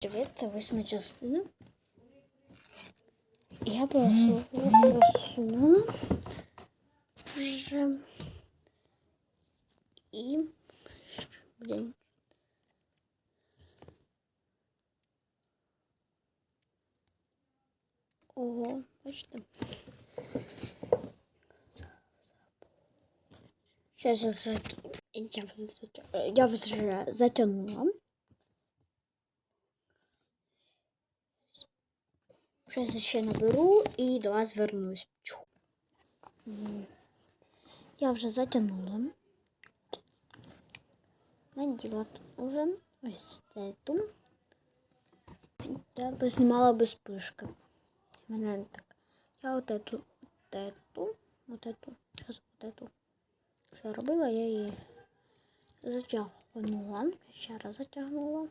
Привіт, це восьма частина. Я просу- просунула вже. І. Блін. Ого, бачите. Сейчас я, зат... я, вже- я вже затягнула. Зараз ще наберу і до вас вернусь. Чу. М. Я вже затягнула. Наділа тут уже ось цю. Я познімала без пишки. Мене так. Я от эту, от эту, от эту, зараз от эту. Що я робила, я її затягнула. Ще раз затягнула.